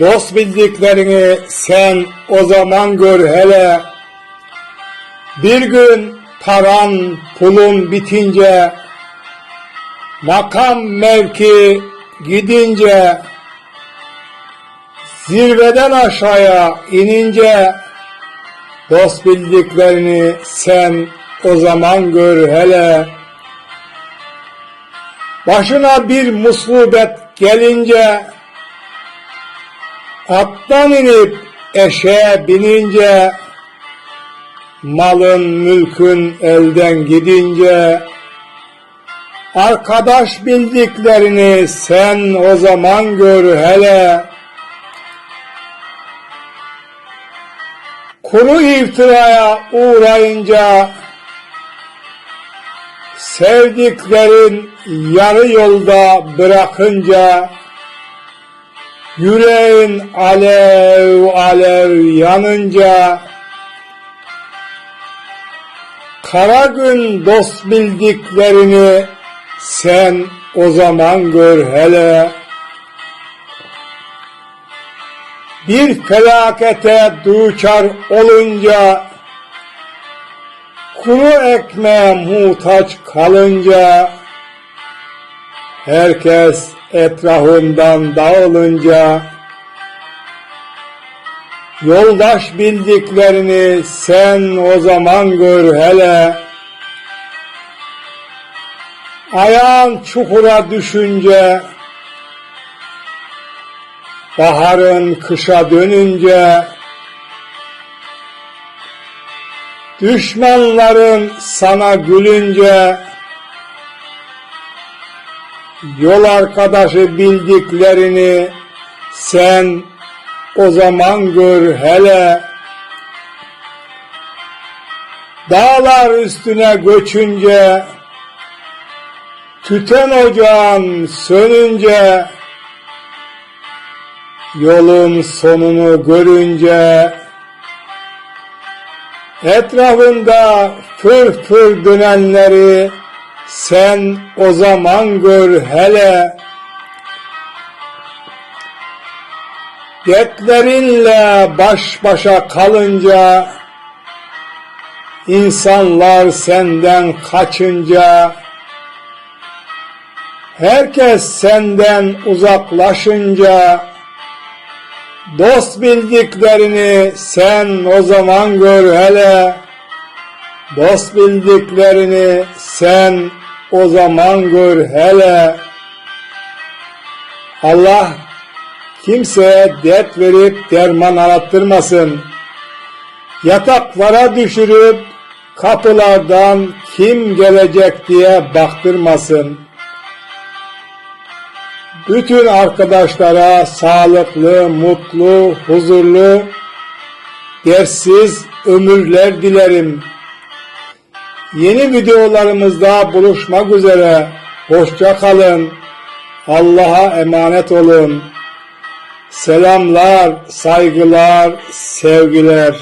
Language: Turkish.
Dost bildiklerini sen o zaman gör hele. Bir gün paran pulun bitince, makam mevki gidince, zirveden aşağıya inince, dost bildiklerini sen o zaman gör hele. Başına bir musibet gelince, attan inip eşeğe binince, malın mülkün elden gidince, arkadaş bildiklerini sen o zaman gör hele. Kuru iftiraya uğrayınca, sevdiklerin yarı yolda bırakınca, yüreğin alev alev yanınca, kara gün dost bildiklerini sen o zaman gör hele. Bir felakete duçar olunca, kuru ekmeğe muhtaç kalınca, herkes etrafından dağılınca, yoldaş bildiklerini sen o zaman gör hele. Ayağın çukura düşünce, baharın kışa dönünce, düşmanların sana gülünce, yol arkadaşı bildiklerini sen o zaman gör hele. Dağlar üstüne göçünce, tüten ocağın sönünce, yolun sonunu görünce, etrafında fır fır dönenleri sen o zaman gör hele. Dertlerinle baş başa kalınca, insanlar senden kaçınca, herkes senden uzaklaşınca, dost bildiklerini sen o zaman gör hele. Dost bildiklerini sen o zaman gör hele. Allah kimseye dert verip derman arattırmasın. Yataklara düşürüp kapılardan kim gelecek diye baktırmasın. Bütün arkadaşlara sağlıklı, mutlu, huzurlu, dersiz ömürler dilerim. Yeni videolarımızda buluşmak üzere. Hoşça kalın. Allah'a emanet olun. Selamlar, saygılar, sevgiler.